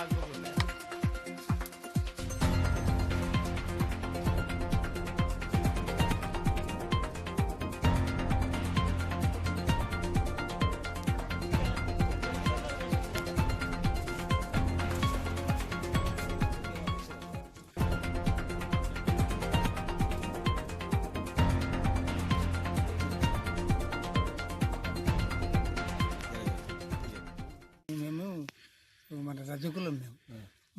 Passbook ఉన్నాయి మన మేము.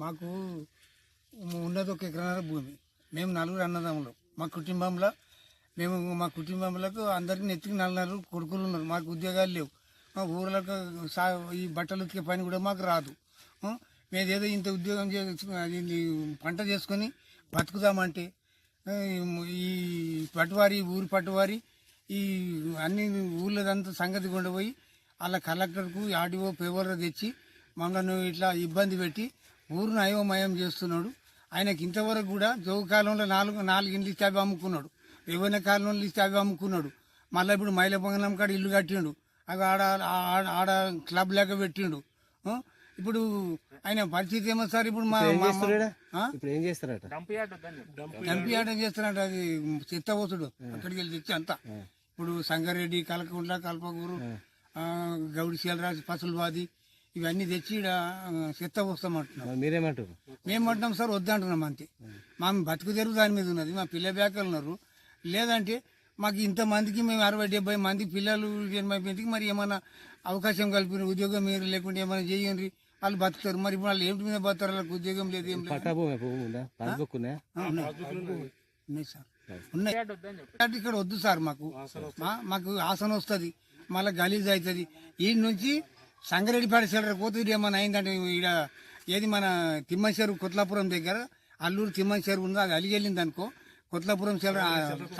మాకు ఉన్నది ఒక ఎకరాల భూమి. మేము నలుగురు అన్నదమ్ములు. మా కుటుంబంలో మేము మా కుటుంబంలో అందరికీ నెత్తికి నలుగురు కొడుకులు ఉన్నారు. మాకు ఉద్యోగాలు లేవు. మా ఊర్లకు సా ఈ బట్టలు ఉతికే పని కూడా మాకు రాదు. మేము ఏదో ఇంత ఉద్యోగం చేసుకుని పంట చేసుకొని బతుకుదామంటే ఈ పట్టువారి ఊరి పట్టువారి ఈ అన్ని ఊళ్ళదంతా సంగతి కొండపోయి అలా కలెక్టర్కు ఆర్డీఓ పేవర్లో తెచ్చి మమ్మల్ని ఇట్లా ఇబ్బంది పెట్టి ఊరును అయోమయం చేస్తున్నాడు. ఆయనకి ఇంతవరకు కూడా జోగు కాలంలో నాలుగు నాలుగు ఇండ్లు ఇస్తే అవి అమ్ముకున్నాడు. రేవన్న కాలంలో ఇస్తే అవి అమ్ముకున్నాడు. మళ్ళీ ఇప్పుడు మైల కాడ ఇల్లు కట్టిండు. అవి ఆడ ఆడ- క్లబ్ లెక్క పెట్టిండు? ఇప్పుడు ఆయన పరిస్థితి ఏమో సార్ ఇప్పుడు మా? ఇప్పుడు ఏం చేస్తారట డంప్ ఆట అది చెత్త పోతుడు. అక్కడికి వెళ్ళి తెచ్చి అంతా. ఇప్పుడు సంగారెడ్డి కలకుంట్ల కల్పకూరు ఆ, గౌడి శీలరాజు పసులబాది ఇవన్నీ తెచ్చి ఆ, చెత్త పోస్తామంటున్నాం మరి మీరేమంటారు మేము అంటున్నాం సార్ వద్దంటున్నాం అంతే. మా బతుకు తెరుగు దాని మీద ఉన్నది మా పిల్ల బ్యాకలు ఉన్నారు. లేదంటే మాకు ఇంతమందికి మేము అరవై డెబ్బై మంది పిల్లలు ఎనభై మందికి మరి ఏమైనా అవకాశం కలిపిన ఉద్యోగం మీరు లేకుంటే ఏమైనా చేయండి. వాళ్ళు బతుకుతారు. మరి ఇప్పుడు వాళ్ళు ఏమిటి మీద బతుకుతారు? వాళ్ళకి ఉద్యోగం లేదు ఏం లేదు. ఉన్నాయా. ఉన్నాయి. సార్. ఇక్కడ వద్దు సార్ మాకు. మాకు ఆసన వస్తుంది. మళ్ళీ గలీజ్ అవుతుంది. ఈ నుంచి సంగారెడ్డిపేట సెలర్ పోతుంది ఏమైనా అయిందంటే ఈడ ఏది మన తిమ్మశేరు కొత్లాపురం దగ్గర అల్లూరు తిమ్మశేరు ఉందో అది అలిగి వెళ్ళింది అనుకో కొత్లాపురం సెలర్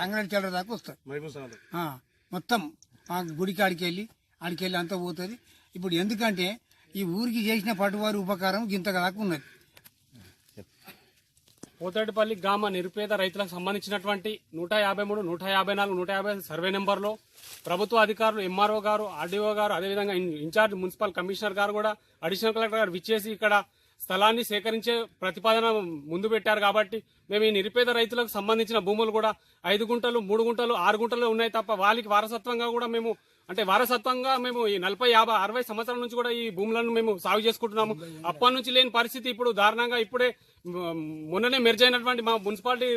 సంగారెడ్డి సెలర్ దాకా వస్తుంది. మొత్తం ఆ గుడికి ఆడికి వెళ్ళి ఆడికి వెళ్ళి అంతా పోతుంది. ఇప్పుడు ఎందుకంటే ఈ ఊరికి చేసిన పట్టువారి ఉపకారం ఇంత దాకా ఉన్నది. పోతాడిపల్లి గ్రామ నిరుపేద రైతులకు సంబంధించినటువంటి నూట యాభై మూడు నూట యాభై నాలుగు నూట యాభై సర్వే నెంబర్లో ప్రభుత్వ అధికారులు ఎంఆర్ఓ గారు ఆర్డీఓ గారు అదేవిధంగా ఇన్ఛార్జ్ మున్సిపల్ కమిషనర్ గారు కూడా అడిషనల్ కలెక్టర్ గారు విచ్చేసి ఇక్కడ స్థలాన్ని సేకరించే ప్రతిపాదన ముందు పెట్టారు కాబట్టి మేము ఈ నిరుపేద రైతులకు సంబంధించిన భూములు కూడా ఐదు గుంటలు మూడు గుంటలు ఆరు గుంటలు ఉన్నాయి తప్ప వాళ్ళకి వారసత్వంగా కూడా మేము అంటే వారసత్వంగా మేము ఈ నలభై యాభై అరవై సంవత్సరాల నుంచి కూడా ఈ భూములను మేము సాగు చేసుకుంటున్నాము. అప్పటి నుంచి లేని పరిస్థితి ఇప్పుడు దారుణంగా ఇప్పుడే మొన్ననే మెర్జ్ అయినటువంటి మా మున్సిపాలిటీ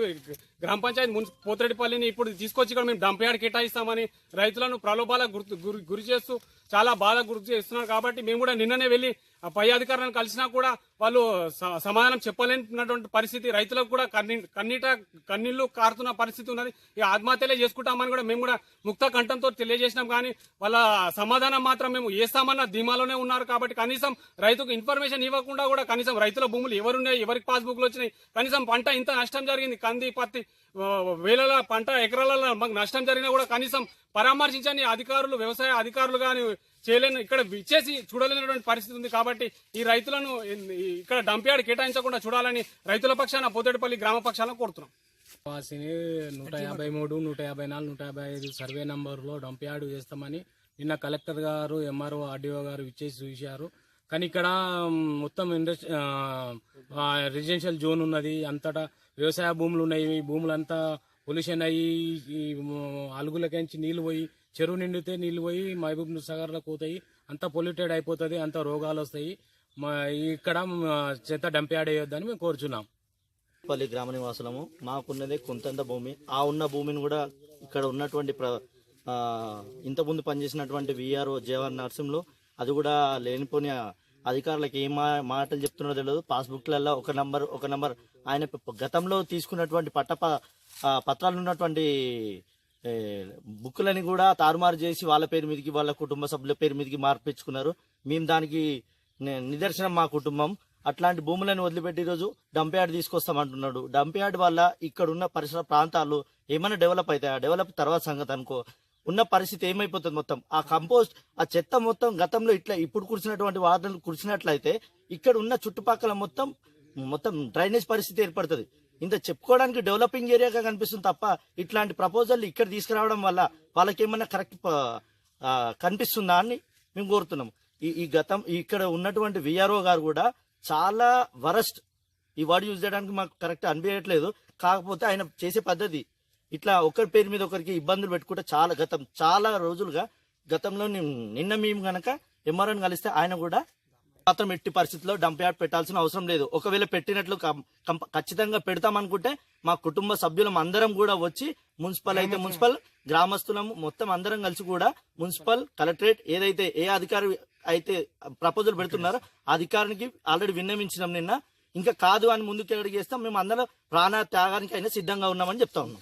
గ్రామ పంచాయతీ మున్సి పోతిరెడ్డిపల్లిని ఇప్పుడు తీసుకొచ్చి ఇక్కడ మేము డంప్ కేటాయిస్తామని రైతులను ప్రలోభాలకు గుర్తు- గురి గురి చేస్తూ చాలా బాధ గురి చేస్తున్నారు కాబట్టి మేము కూడా నిన్ననే వెళ్ళి ఆ పై అధికారులను కలిసినా కూడా వాళ్ళు స- సమాధానం చెప్పలేనటువంటి పరిస్థితి రైతులకు కూడా కన్నీ కన్నీట కన్నీళ్ళు కారుతున్న పరిస్థితి ఉన్నది. ఈ ఆత్మహత్యలే చేసుకుంటామని కూడా మేము కూడా ముక్త కంఠంతో తెలియజేసినాం కానీ వాళ్ళ సమాధానం మాత్రం మేము వేస్తామన్న ధీమాలోనే ఉన్నారు కాబట్టి కనీసం రైతుకు ఇన్ఫర్మేషన్ ఇవ్వకుండా కూడా కనీసం రైతుల భూములు ఎవరున్నాయి ఎవరికి పాస్బుక్లు వచ్చినాయి. కనీసం పంట ఇంత నష్టం జరిగింది. కంది పత్తి వేలల పంట ఎకరాలలో మాకు నష్టం జరిగినా కూడా కనీసం పరామర్శించని అధికారులు వ్యవసాయ అధికారులు కానీ చేయలేని ఇక్కడ ఇచ్చేసి చూడలేనటువంటి పరిస్థితి ఉంది కాబట్టి ఈ రైతులను ఇక్కడ డంప్యార్డ్ కేటాయించకుండా చూడాలని రైతుల పక్షాన పోతేటిపల్లి గ్రామ పక్షాన కోరుతున్నాం. వాసిని నూట యాభై మూడు నూట యాభై నాలుగు నూట యాభై ఐదు సర్వే నంబర్లో డంప్యార్డు చేస్తామని నిన్న కలెక్టర్ గారు ఎంఆర్ఓ ఆర్డీఓ గారు ఇచ్చేసి చూశారు. కానీ ఇక్కడ మొత్తం ఇండస్ట్రీ రెసిడెన్షియల్ జోన్ ఉన్నది. అంతటా వ్యవసాయ భూములు ఉన్నాయి. ఈ భూములంతా పొల్యూషన్ అయ్యి ఈ అలుగులకించి నీళ్ళు పోయి చెరువు నిండితే నీళ్ళు పోయి మహబూబ్ సాగర్లో పోతాయి అంతా పొల్యూటెడ్ అయిపోతుంది అంత రోగాలు వస్తాయి. మా ఇక్కడ చెత్త డంప్ అయ్యొద్దని మేము కోరుచున్నాం. పల్లి గ్రామ నివాసులము మాకున్నదే కొంతంత భూమి. ఆ ఉన్న భూమిని కూడా ఇక్కడ ఉన్నటువంటి ప్ర ఇంతకుముందు పనిచేసినటువంటి విఆర్ఓ జవహర్ నర్సింలో అది కూడా లేనిపోని అధికారులకు ఏ మా- మాటలు చెప్తున్నారో తెలియదు పాస్బుక్లలో ఒక నంబర్ ఒక నంబర్. ఆయన గతంలో తీసుకున్నటువంటి పట్ట ప- పత్రాలు ఉన్నటువంటి బుక్లని బుక్కులని కూడా తారుమారు చేసి వాళ్ళ పేరు మీదకి వాళ్ళ కుటుంబ సభ్యుల పేరు మీదకి మార్పించుకున్నారు మేము దానికి నిదర్శనం మా కుటుంబం. అట్లాంటి భూములను వదిలిపెట్టి ఈరోజు డంప్ యార్డ్ తీసుకొస్తామంటున్నాడు. డంప్ యార్డ్ వల్ల ఇక్కడ ఉన్న పరిసర ప్రాంతాలు ఏమైనా డెవలప్ అవుతాయా? డెవలప్ తర్వాత సంగతి అనుకో. ఉన్న పరిస్థితి ఏమైపోతుంది మొత్తం? ఆ కంపోస్ట్ ఆ చెత్త మొత్తం గతంలో ఇట్లా ఇప్పుడు కురిసినటువంటి వాదనలు కురిసినట్లయితే ఇక్కడ ఉన్న చుట్టుపక్కల మొత్తం మొత్తం డ్రైనేజ్ పరిస్థితి ఏర్పడుతుంది. ఇంత చెప్పుకోవడానికి డెవలపింగ్ ఏరియాగా కనిపిస్తుంది తప్ప ఇట్లాంటి ప్రపోజల్ ఇక్కడ తీసుకురావడం వల్ల వాళ్ళకి కరెక్ట్ కనిపిస్తుందా అని మేము కోరుతున్నాం. ఈ ఈ గతం ఇక్కడ ఉన్నటువంటి విఆర్ఓ గారు కూడా చాలా వరస్ట్. ఈ వర్డ్ యూజ్ చేయడానికి మాకు కరెక్ట్ అనిపించట్లేదు. కాకపోతే ఆయన చేసే పద్ధతి ఇట్లా ఒకరి పేరు మీద ఒకరికి ఇబ్బందులు పెట్టుకుంటే చాలా గతం చాలా రోజులుగా గతంలో నిన్- నిన్న మేము గనక ఎంఆర్ఎన్ కలిస్తే ఆయన కూడా మాత్రం ఎట్టి పరిస్థితిలో డంప్ యార్డ్ పెట్టాల్సిన అవసరం లేదు. ఒకవేళ పెట్టినట్లు ఖచ్చితంగా పెడతామనుకుంటే మా కుటుంబ సభ్యులం అందరం కూడా వచ్చి మున్సిపల్ అయితే మున్సిపల్ గ్రామస్తులం మొత్తం అందరం కలిసి కూడా మున్సిపల్ కలెక్టరేట్ ఏదైతే ఏ అధికారి అయితే ప్రపోజల్ పెడుతున్నారో ఆ అధికారికి ఆల్రెడీ విన్నవించినాం నిన్న. ఇంకా కాదు అని ముందుకు అడిగేస్తాం మేము అందరం ప్రాణ త్యాగానికి అయినా సిద్ధంగా ఉన్నామని చెప్తా ఉన్నాం.